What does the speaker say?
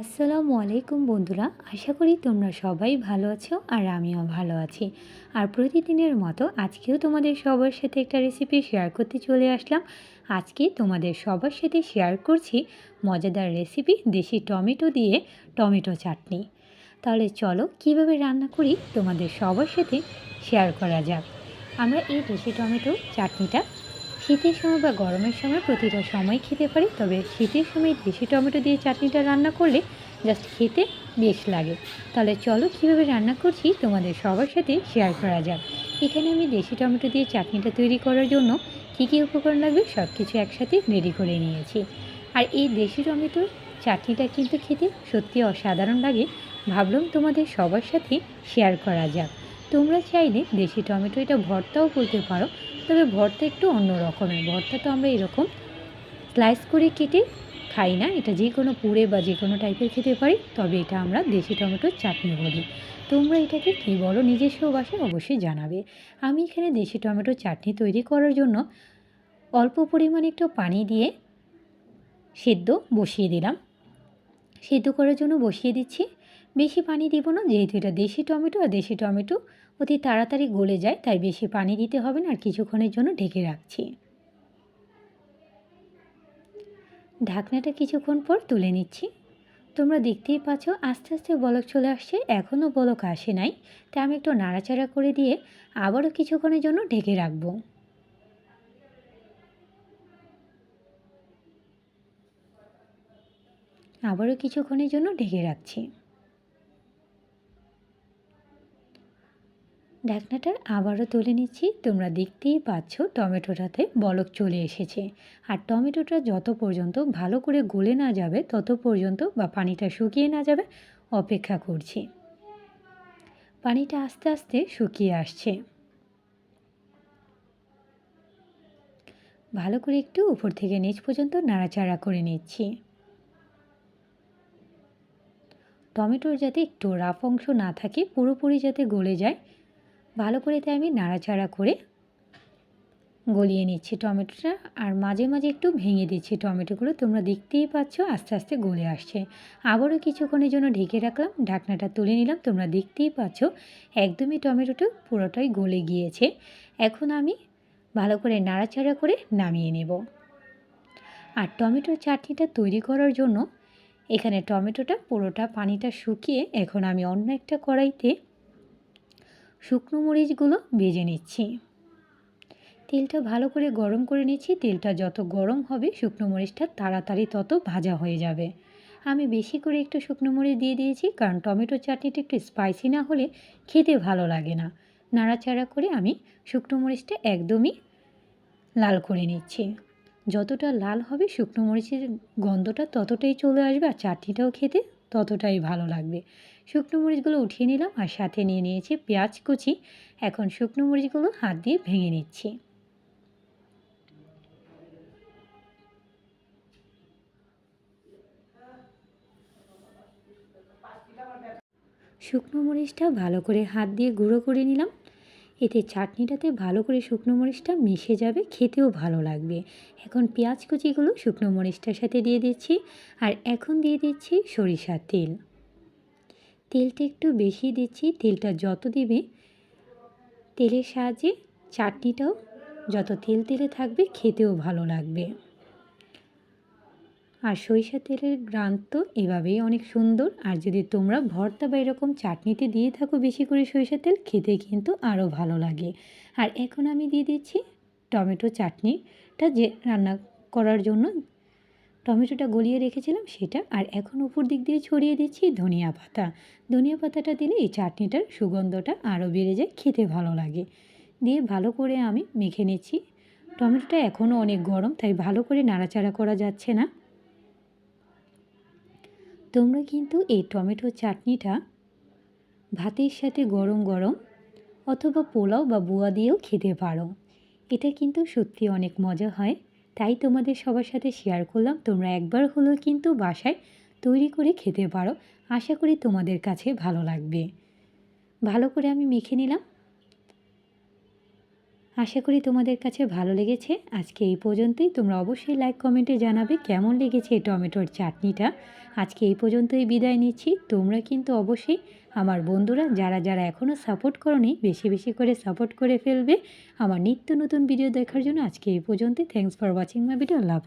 আসসালামু আলাইকুম বন্ধুরা, আশা করি তোমরা সবাই ভালো আছো আর আমিও ভালো আছি। আর প্রতিদিনের মতো আজকেও তোমাদের সবার সাথে একটা রেসিপি শেয়ার করতে চলে আসলাম। আজকে তোমাদের সবার সাথে শেয়ার করছি মজাদার রেসিপি দেশি টমেটো দিয়ে টমেটো চাটনি। তাহলে চলো কীভাবে রান্না করি তোমাদের সবার সাথে শেয়ার করা যাক। আমরা এই দেশি টমেটো চাটনিটা শীতের সময় বা গরমের সময় প্রতিটা সময় খেতে পারি, তবে শীতের সময় দেশি টমেটো দিয়ে চাটনিটা রান্না করলে জাস্ট খেতে বেশ লাগে। তাহলে চলো কীভাবে রান্না করছি তোমাদের সবার সাথে শেয়ার করা যাক। এখানে আমি দেশি টমেটো দিয়ে চাটনিটা তৈরি করার জন্য কী কী উপকরণ লাগবে সব কিছু একসাথে রেডি করে নিয়েছি। আর এই দেশি টমেটোর চাটনিটা কিন্তু খেতে সত্যি অসাধারণ লাগে, ভাবলাম তোমাদের সবার সাথে শেয়ার করা যাক। তোমরা চাইলে দেশি টমেটো এটা ভর্তাও করতে পারো তবে ভর্তা একটু অন্য রকমের। ভর্তা তো আমরা এরকম স্লাইস করে কেটে খাই না। এটা যে কোনো পুড়ে বা যে কোনো টাইপের খেতে পারি, তবে এটা আমরা দেশি টমেটোর চাটনি বলি। তোমরা এটাকে কী বলো? নিজস্ব ভাষায় অবশ্যই জানাবে। আমি এখানে দেশি টমেটোর চাটনি তৈরি করার জন্য অল্প পরিমাণে একটু পানি দিয়ে সেদ্ধ বসিয়ে দিলাম। সেদ্ধ করার জন্য বসিয়ে দিচ্ছি বেশি পানি দিব না, যেহেতু এটা দেশি টমেটো আর দেশি টমেটো অতি তাড়াতাড়ি গলে যায়, তাই বেশি পানি দিতে হবে না আর কিছুক্ষণের জন্য ঢেকে রাখছি। ঢাকনাটা কিছুক্ষণ পর তুলে নিচ্ছি। তোমরা দেখতেই পাচ্ছ, আস্তে আস্তে বলক চলে আসছে, এখনও বলক আসে নাই তাই আমি একটু নাড়াচাড়া করে দিয়ে আবারও কিছুক্ষণের জন্য ঢেকে রাখব। আবারও কিছুক্ষণের জন্য ঢেকে রাখছি। ঢাকনাটা আবারও তুলে নিচ্ছি। তোমরা দেখতেই পাচ্ছ টমেটোটাতে বলক চলে এসেছে। আর টমেটোটা যত পর্যন্ত ভালো করে গলে না যাবে, তত পর্যন্ত বা পানিটা শুকিয়ে না যাবে, অপেক্ষা করছি। পানিটা আস্তে আস্তে শুকিয়ে আসছে। ভালো করে একটু উপর থেকে নিচ পর্যন্ত নাড়াচাড়া করে নিচ্ছি। টমেটোর যাতে একটু রাফ অংশ না থাকে, পুরোপুরি যাতে গলে যায় ভালো করে তাই আমি নাড়াচাড়া করে গলিয়ে নিচ্ছি টমেটোটা আর মাঝে মাঝে একটু ভেঙে দিচ্ছি টমেটোগুলো। তোমরা দেখতেই পাচ্ছ আস্তে আস্তে গলে আসছে। আবারও কিছুক্ষণের জন্য ঢেকে রাখলাম, ঢাকনাটা তুলে নিলাম। তোমরা দেখতেই পাচ্ছ একদমই টমেটোটা পুরোটাই গলে গিয়েছে। এখন আমি ভালো করে নাড়াচাড়া করে নামিয়ে নেব। আর টমেটোর চাটনিটা তৈরি করার জন্য এখানে টমেটোটা পুরোটা পানিটা শুকিয়ে এখন আমি অন্য একটা কড়াইতে শুকনো মরিচগুলো ভেজে নিচ্ছি। তেলটা ভালো করে গরম করে নিচ্ছি। তেলটা যত গরম হবে, শুকনো মরিচটা তাড়াতাড়ি তত ভাজা হয়ে যাবে। আমি বেশি করে একটু শুকনো মরিচ দিয়ে দিয়েছি, কারণ টমেটো চাটনিটা একটু স্পাইসি না হলে খেতে ভালো লাগে না। নাড়াচাড়া করে আমি শুকনো মরিচটা একদমই লাল করে নিচ্ছি। যতটা লাল হবে, শুকনো মরিচের গন্ধটা ততটাই চলে আসবে আর চাটনিটাও খেতে ততটাই ভালো লাগবে। শুকনো মরিচগুলো উঠিয়ে নিলাম আর সাথে নিয়ে নিয়েছি পেঁয়াজ কুচি। এখন শুকনো মরিচগুলো হাত দিয়ে ভেঙে নিচ্ছি। শুকনো মরিচটা ভালো করে হাত দিয়ে গুঁড়ো করে নিলাম। এতে চাটনিটাতে ভালো করে শুকনো মরিচটা মিশে যাবে, খেতেও ভালো লাগবে। এখন পেঁয়াজ কুচিগুলো শুকনো মরিচটার সাথে দিয়ে দিচ্ছি আর এখন দিয়ে দিচ্ছি সরিষার তেল। তেলটা একটু বেশি দিচ্ছি, তেলটা যত দিবে তেলের সাহায্যে চাটনিটাও যত তেল তেলে থাকবে, খেতেও ভালো লাগবে। আর সরিষা তেলের গ্রান তো এভাবেই অনেক সুন্দর। আর যদি তোমরা ভর্তা বা এরকম চাটনিতে দিয়ে থাকো বেশি করে সরিষা তেল, খেতে কিন্তু আরও ভালো লাগে। আর এখন আমি দিয়ে দিচ্ছি টমেটো চাটনিটা যে রান্না করার জন্য টমেটোটা গলিয়ে রেখেছিলাম সেটা। আর এখন উপর দিক দিয়ে ছড়িয়ে দিচ্ছি ধনিয়া পাতা। ধনিয়া পাতাটা দিলে এই চাটনিটার সুগন্ধটা আরও বেড়ে যায়, খেতে ভালো লাগে। দিয়ে ভালো করে আমি মেখে নিচ্ছি। টমেটোটা এখনও অনেক গরম, তাই ভালো করে নাড়াচাড়া করা যাচ্ছে না। তোমরা কিন্তু এই টমেটো চাটনিটা ভাতের সাথে গরম গরম অথবা পোলাও বা বুয়া দিয়েও খেতে পারো। এটা কিন্তু সত্যি অনেক মজা হয়। তাই তোমাদের সবার সাথে শেয়ার করলাম। তোমরা একবার হলেও কিন্তু বাসায় তৈরি করে খেতে পারো। আশা করি তোমাদের কাছে ভালো লাগবে। ভালো করে আমি মেখে নিলাম। আশা করি তোমাদের কাছে ভালো লেগেছে। আজকে এই পর্যন্তই। তোমরা অবশ্যই লাইক কমেন্টে জানাবে কেমন লেগেছে এই টমেটোর চাটনিটা। আজকে এই পর্যন্তই বিদায় নিচ্ছি। তোমরা কিন্তু অবশ্যই আমার বন্ধুরা, যারা যারা এখনও সাপোর্ট করনি, বেশি বেশি করে সাপোর্ট করে ফেলবে। আমার নিত্য নতুন ভিডিও দেখার জন্য আজকে এই পর্যন্তই। Thanks for watching my video Allah